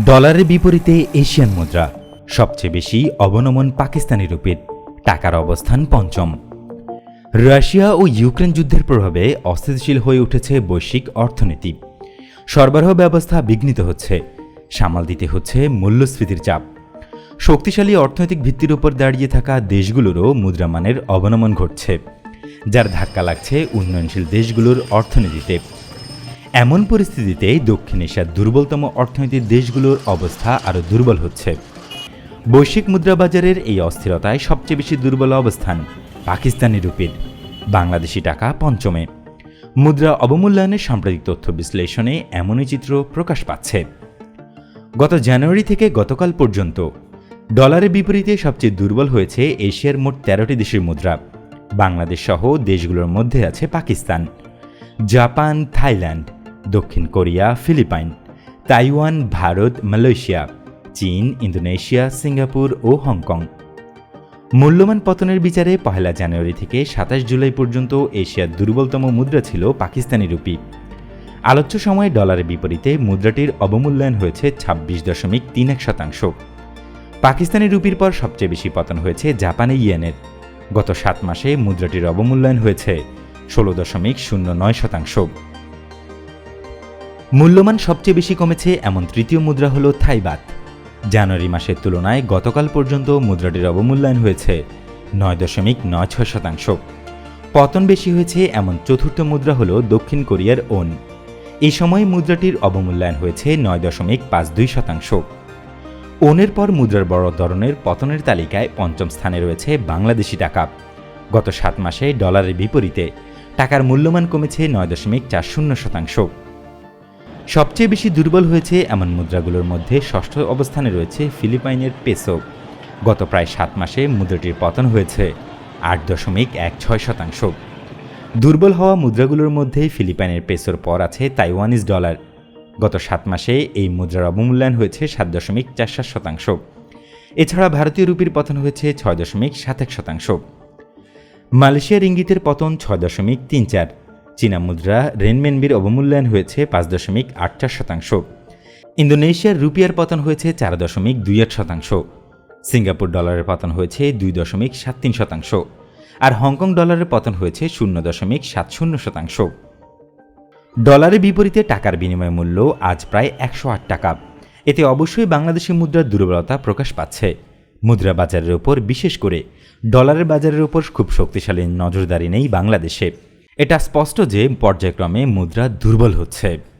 ডলারের বিপরীতে এশিয়ান মুদ্রা, সবচেয়ে বেশি অবনমন পাকিস্তানি রুপির, টাকার অবস্থান পঞ্চম। রাশিয়া ও ইউক্রেন যুদ্ধের প্রভাবে অস্থিতিশীল হয়ে উঠেছে বৈশ্বিক অর্থনীতি। সরবরাহ ব্যবস্থা বিঘ্নিত হচ্ছে, সামাল দিতে হচ্ছে মূল্যস্ফীতির চাপ। শক্তিশালী অর্থনৈতিক ভিত্তির উপর দাঁড়িয়ে থাকা দেশগুলোরও মুদ্রামানের অবনমন ঘটছে, যার ধাক্কা লাগছে উন্নয়নশীল দেশগুলোর অর্থনীতিতে। এমন পরিস্থিতিতে দক্ষিণ এশিয়ার দুর্বলতম অর্থনৈতিক দেশগুলোর অবস্থা আরও দুর্বল হচ্ছে। বৈশ্বিক মুদ্রা বাজারের এই অস্থিরতায় সবচেয়ে বেশি দুর্বল অবস্থান পাকিস্তানি রুপির, বাংলাদেশি টাকা পঞ্চমে। মুদ্রা অবমূল্যায়নের সাম্প্রতিক তথ্য বিশ্লেষণে এমনই চিত্র প্রকাশ পাচ্ছে। গত জানুয়ারি থেকে গতকাল পর্যন্ত ডলারের বিপরীতে সবচেয়ে দুর্বল হয়েছে এশিয়ার মোট তেরোটি দেশের মুদ্রা। বাংলাদেশ সহ দেশগুলোর মধ্যে আছে পাকিস্তান, জাপান, থাইল্যান্ড দক্ষিণ Korea, Philippines, Taiwan, Bharat, Malaysia, চীন, ইন্দোনেশিয়া, সিঙ্গাপুর ও হংকং। মূল্যমান পতনের বিচারে পহেলা জানুয়ারি থেকে সাতাশ জুলাই পর্যন্ত এশিয়ার দুর্বলতম মুদ্রা ছিল পাকিস্তানি রুপি। আলোচ্য সময়ে ডলারের বিপরীতে মুদ্রাটির অবমূল্যায়ন হয়েছে ছাব্বিশ দশমিক তিন এক শতাংশ। পাকিস্তানি রুপির পর সবচেয়ে বেশি পতন হয়েছে জাপানি ইয়েনের। গত সাত মাসে মুদ্রাটির অবমূল্যায়ন হয়েছে ষোলো দশমিক শূন্য নয় শতাংশ। মূল্যমান সবচেয়ে বেশি কমেছে এমন তৃতীয় মুদ্রা হল থাইবাত। জানুয়ারি মাসের তুলনায় গতকাল পর্যন্ত মুদ্রাটির অবমূল্যায়ন হয়েছে নয় দশমিক নয় ছয় শতাংশ। পতন বেশি হয়েছে এমন চতুর্থ মুদ্রা হল দক্ষিণ কোরিয়ার ওন। এই সময় মুদ্রাটির অবমূল্যায়ন হয়েছে নয় দশমিক পাঁচ দুই শতাংশ। ওনের পর মুদ্রার বড় ধরনের পতনের তালিকায় পঞ্চম স্থানে রয়েছে বাংলাদেশি টাকা। গত সাত মাসে ডলারের বিপরীতে টাকার মূল্যমান কমেছে নয় দশমিক চার শূন্য শতাংশ। সবচেয়ে বেশি দুর্বল হয়েছে এমন মুদ্রাগুলোর মধ্যে ষষ্ঠ অবস্থানে রয়েছে ফিলিপাইনের পেসো। গত প্রায় সাত মাসে মুদ্রাটির পতন হয়েছে, আট দশমিক এক ছয় শতাংশ। দুর্বল হওয়া মুদ্রাগুলোর মধ্যে ফিলিপাইনের পেসোর পর আছে তাইওয়ানিজ ডলার। গত সাত মাসে এই মুদ্রার অবমূল্যায়ন হয়েছে সাত দশমিক চার সাত শতাংশ। এছাড়া ভারতীয় রুপির পতন হয়েছে ছয় দশমিক সাত এক শতাংশ। মালয়েশিয়ার ইঙ্গিতের পতন ছয় দশমিক তিন চার। চীনা মুদ্রা রেনমেনবির অবমূল্যায়ন হয়েছে পাঁচ দশমিক আট চার শতাংশ। ইন্দোনেশিয়ার রুপিয়ার পতন হয়েছে চার দশমিক দুই আট শতাংশ। সিঙ্গাপুর ডলারের পতন হয়েছে দুই দশমিক সাত তিন শতাংশ। আর হংকং ডলারের পতন হয়েছে শূন্য দশমিক সাত শূন্য শতাংশ। ডলারের বিপরীতে টাকার বিনিময় মূল্য আজ প্রায় একশো আট টাকা। এতে অবশ্যই বাংলাদেশি মুদ্রার দুর্বলতা প্রকাশ পাচ্ছে। মুদ্রা বাজারের ওপর বিশেষ করে ডলারের বাজারের ওপর খুব শক্তিশালী নজরদারি নেই বাংলাদেশে। এটা স্পষ্ট যে পর্যায়ক্রমে মুদ্রা দুর্বল হচ্ছে।